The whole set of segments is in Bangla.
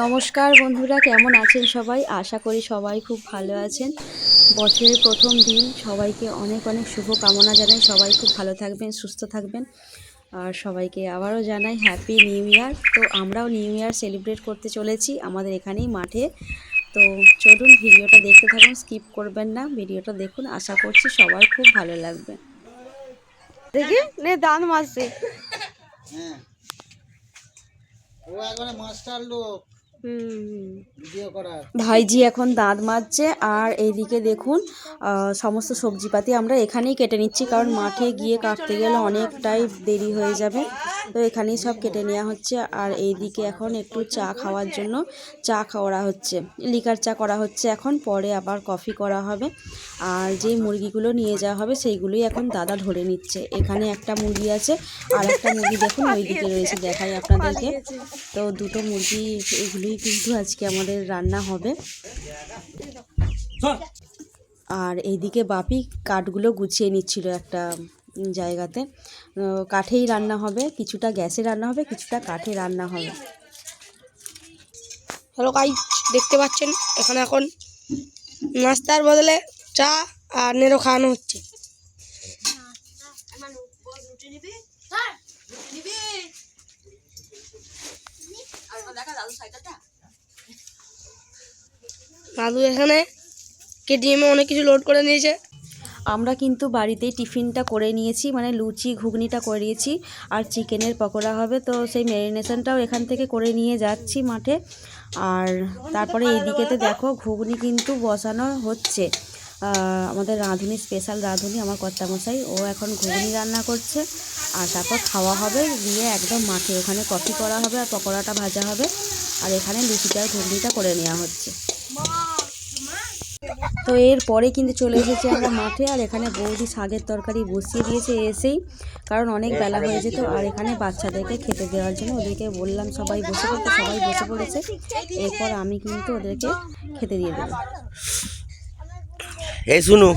নমস্কার বন্ধুরা, কেমন আছেন সবাই? আশা করি সবাই খুব ভালো আছেন। বছরের প্রথম দিন, সবাইকে অনেক অনেক শুভ কামনা জানাই। সবাই খুব ভালো থাকবেন, সুস্থ থাকবেন। আর সবাইকে আবারও জানাই হ্যাপি নিউ ইয়ার তো আমরাও নিউ ইয়ার সেলিব্রেট করতে চলেছি আমাদের এখানেই মাঠে। তো চলুন ভিডিওটা দেখতে থাকুন স্কিপ করবেন না। ভিডিওটা দেখুন, আশা করছি সবার খুব ভালো লাগবে। দেখি, নে দান মারছে হ্যাঁ। ও একবারে মাস্টার লোক। ভাইজি এখন দাঁত মাজছে আর এইদিকে দেখুন সমস্ত সবজিপাতি আমরা এখানেই কেটে নিচ্ছি, কারণ মাঠে গিয়ে কাটতে গেলে অনেকটাই দেরি হয়ে যাবে। তো এখানেই সব কেটে নেওয়া হচ্ছে আর এইদিকে এখন একটু চা খাওয়ার জন্য চা খাওয়া হচ্ছে। লিকার চা করা হচ্ছে এখন, পরে আবার কফি করা হবে। আর যেই মুরগিগুলো নিয়ে যাওয়া হবে সেইগুলোই এখন দাদা ধরে নিচ্ছে। এখানে একটা মুরগি আছে আর একটা মুরগি দেখুন ওইদিকে রয়েছে, দেখাই আপনাদেরকে। তো দুটো মুরগি এগুলোই কিন্তু আজকে আমাদের রান্না হবে। আর এইদিকে বাপি কাঠগুলো গুছিয়ে নিচ্ছিল একটা জায়গাতে। কাঠেই রান্না হবে কিছুটা গ্যাসে রান্না হবে কিছুটা কাঠে রান্না হবে। হ্যালো গাই দেখতে পাচ্ছেন? এখানে এখন নাস্তার বদলে চা আর নেড়ো খাওয়ানো হচ্ছে। দাদু এখানে? কেটিএমে অনেক কিছু লোড করে নিয়েছে? আমরা কিন্তু বাড়িতেই টিফিনটা করে নিয়েছি মানে লুচি, ঘুগনিটা করে নিয়েছি, আর চিকেনের পকোড়া হবে, তো সেই ম্যারিনেশনটাও এখান থেকে করে নিয়ে যাচ্ছি মাঠে। আর তারপরে এইদিকেতে দেখো, ঘুগনি কিন্তু বসানো হচ্ছে। আমাদের রাঁধুনি স্পেশাল রাঁধুনি আমার কর্তামশাই। ও এখন ঘুগনি রান্না করছে আর তারপর খাওয়া হবে দিয়ে একদম মাঠে। ওখানে কফি করা হবে আর পকোড়াটা ভাজা হবে। আর এখানে লুচিটা ঘুগনিটা করে নেওয়া হচ্ছে। তো এরপরে কিন্তু চলে এসেছি আমরা মাঠে। আর এখানে বৌদি শাকের তরকারি বসিয়ে দিয়েছে এসেই। কারণ অনেক বেলা হয়ে যেত, আর এখানে বাচ্চাদেরকে খেতে দেওয়ার জন্য ওদেরকে বললাম সবাই বসে পড়তে, সবাই বসে পড়েছে। এরপর আমি কিন্তু ওদেরকে খেতে দিয়ে দেবো। এই শুনু।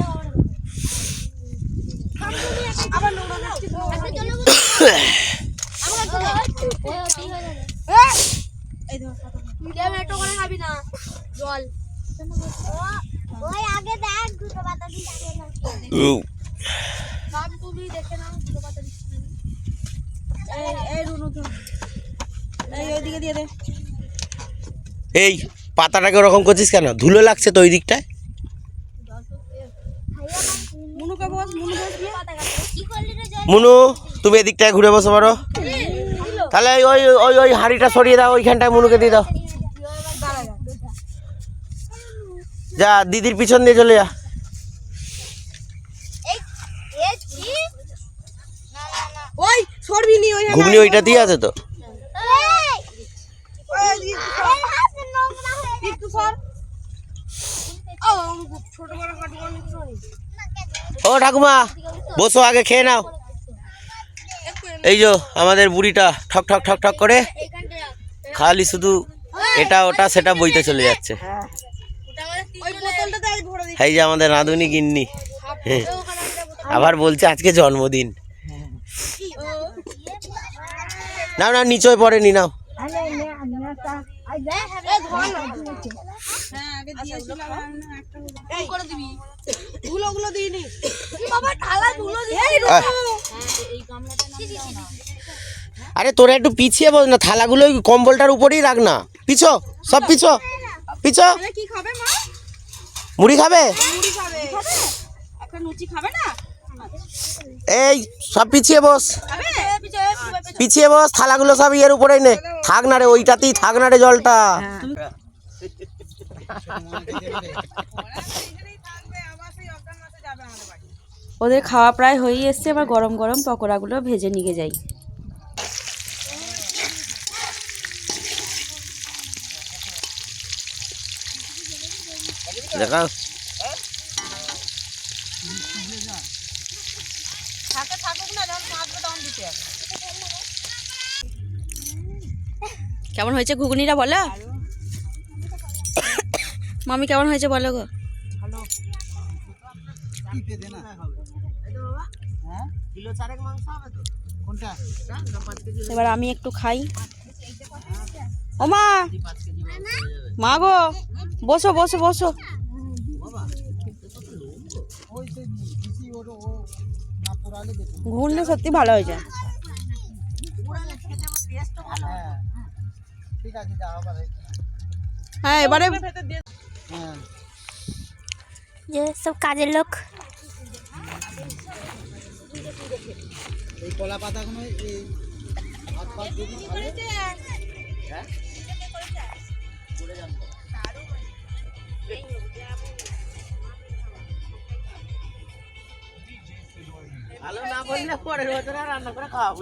এই পাতাটাকে ওরকম করছিস কেন? ধুলো লাগছে তো ওই দিকটায়? মুনু তুমি এদিকটায় ঘুরে বসে পারো। তাহলে ওই ওই ওই হাঁড়িটা সরিয়ে দাও ওইখানটায় মুনুকে দিয়ে দাও। যা দিদির পিছন দিয়ে চলে যা। ঘুগনি ওইটা দিয়ে আছে তো? ছোট বড় ও ঠাকুমা, বসো, আগে খেয়ে নাও। এই যে আমাদের বুড়িটা ঠক ঠক ঠক ঠক করে, খালি শুধু এটা, ওটা, সেটা বইতে চলে যাচ্ছে। এই যে আমাদের রাঁধুনি গিন্নি হ্যাঁ। আবার বলছে আজকে জন্মদিন। নাও না নিচয় পড়েনি নাও। আরে তোরা একটু পিছিয়ে বল না থালাগুলো ওই কম্বলটার উপরেই রাখ না। পিছো সব পিছো পিছো। কি খাবে মুড়ি খাবে? মুড়ি খাবে। একটা লুচি খাবে না? এই সব পিছিয়ে বস। পিছিয়ে বস থালাগুলো সব ইয়ের উপরেই নে। থাক না রে ওইটাতেই থাক না রে জলটা। ওদের খাওয়া প্রায় হয়েই এসছে এবার গরম গরম পকোড়াগুলো ভেজে নিয়ে যাই। দেখাও। কেমন হয়েছে ঘুগনিটা বলো? মামি কেমন হয়েছে বলো গো? এবার আমি একটু খাই। ওমা মা! মা গো! বসো বসো বসো। ও ঘুরলে সত্যি ভালো হয়ে যায় ঠিক আছে যা আবার হ্যাঁ এবারে হ্যাঁ। যে সব কাজের লোক। এই কলা পাতাগুলো এই হাত পাত যদি ভালো? ভালো না বললে পরের বছর আর রান্না করে খাওয়াবো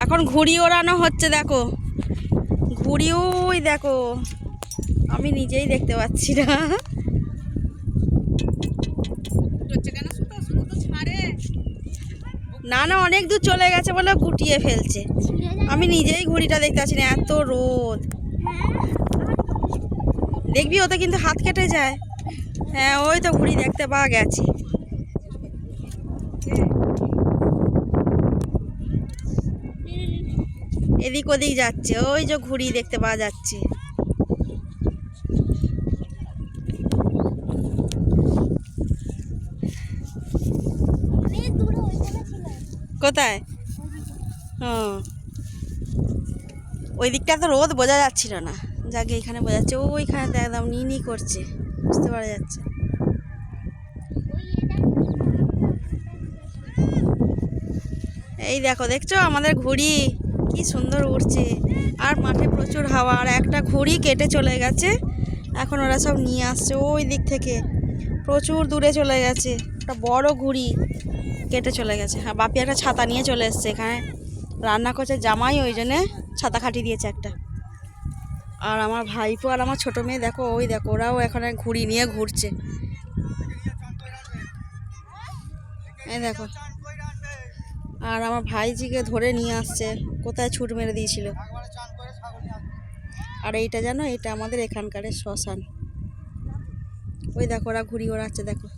এখন ঘুড়ি ওড়ানো হচ্ছে, দেখো। ঘুড়ি, ওই দেখো। আমি নিজেই দেখতে পাচ্ছি না। না না, অনেক দূর চলে গেছে বলে গুটিয়ে ফেলছে। আমি নিজেই ঘুড়িটা দেখতে পাচ্ছি না, এত রোদ। দেখবি, ওতে কিন্তু হাত কেটে যায়। হ্যাঁ ওই তো ঘুড়ি দেখতে পাওয়া গেছে। এদিক ওদিক যাচ্ছে, ওই যে ঘুড়ি দেখতে পাওয়া যাচ্ছে। কোথায়? হুম। ওই দিকটা তো রোদ, বোঝা যাচ্ছিল না। যাকে এখানে বোঝা যাচ্ছে ওইখানে তো একদম নি নি করছে, বুঝতে পারা যাচ্ছে। এই দেখো, দেখছ আমাদের ঘুড়ি? কি সুন্দর উড়ছে। আর মাঠে প্রচুর হাওয়া, আর একটা ঘুড়ি কেটে চলে গেছে। এখন ওরা সব নিয়ে আসছে ওই দিক থেকে। প্রচুর দূরে চলে গেছে। একটা বড় ঘুড়ি কেটে চলে গেছে। হ্যাঁ বাপি একটা ছাতা নিয়ে চলে এসছে এখানে। রান্না করছে জামাই, ওই জন্যে ছাতা খাটিয়ে দিয়েছে একটা। আর আমার ভাইপো আর আমার ছোটো মেয়ে, দেখো, ওই দেখো, ওরাও এখানে ঘুড়ি নিয়ে ঘুরছে। এই দেখো আর আমার ভাইজিকে ধরে নিয়ে আসছে কোথায় ছুট মেরে দিয়েছিল। আর এইটা জানো এটা আমাদের এখানকার শ্মশান ওই দেখো ওরা ঘুড়ি ওড়াচ্ছে দেখো?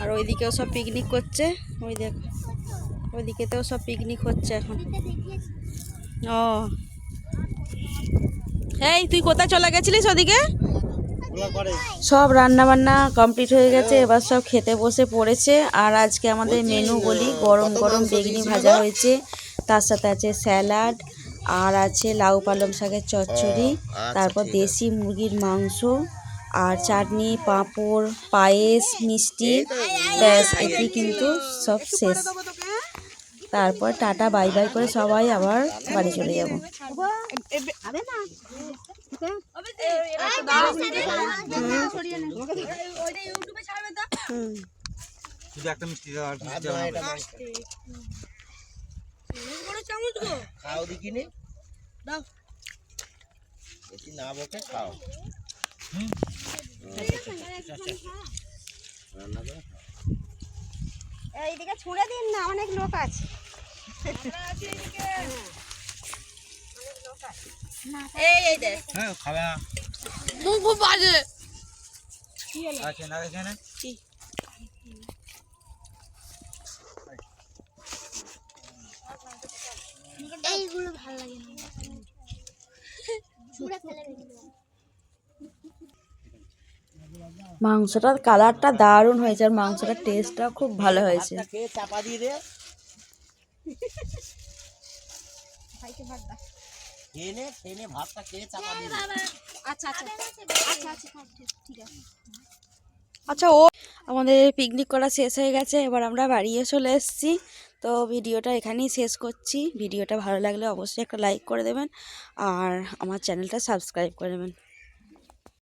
আর ওইদিকেও সব পিকনিক করছে ওই দেখো ওইদিকেতেও সব পিকনিক হচ্ছে এখন। ও। এই তুই কোথায় চলে গেছিলিস ওদিকে? সব রান্না বান্না কমপ্লিট হয়ে গেছে এবার সব খেতে বসে পড়েছে আর আজকে আমাদের মেনু বলি গরম গরম বেগনি ভাজা হয়েছে তার সাথে আছে স্যালাড আর আছে লাউ পালং শাকের চচ্চড়ি তারপর দেশি মুরগির মাংস আর চাটনি পাঁপড় পায়েস মিষ্টি ব্যাস এটি কিন্তু সব শেষ। তারপর টাটা বাই বাই করে সবাই আবার বাড়ি চলে যাব হুম শুধু দাও আর মিষ্টি দাও না। খাও দেখি নে বেশি না বকে খাও এইদিকে ছুঁড়ে দিন না অনেক লোক আছে হ্যাঁ খাবে না। মুখ খুব বাজে। আছে না এখানে এইগুলো ভালো লাগে না। ছুঁড়ে ফেলে দিল মাংসটার কালারটা দারুণ হয়েছে আর মাংসটার টেস্টটা খুব ভালো হয়েছে। চাপা দিয়ে দে। খেয়ে নে খেয়ে নে ভাতটা খেয়ে চাপা দিয়ে আচ্ছা আচ্ছা। আচ্ছা আচ্ছা ঠিক আছে আচ্ছা ও আমাদের পিকনিক করা শেষ হয়ে গেছে এবার আমরা বাড়িয়ে চলে এসেছি। তো ভিডিওটা এখানেই শেষ করছি। ভিডিওটা ভালো লাগলে অবশ্যই একটা লাইক করে দেবেন আর আমার চ্যানেলটা সাবস্ক্রাইব করে দেবেন।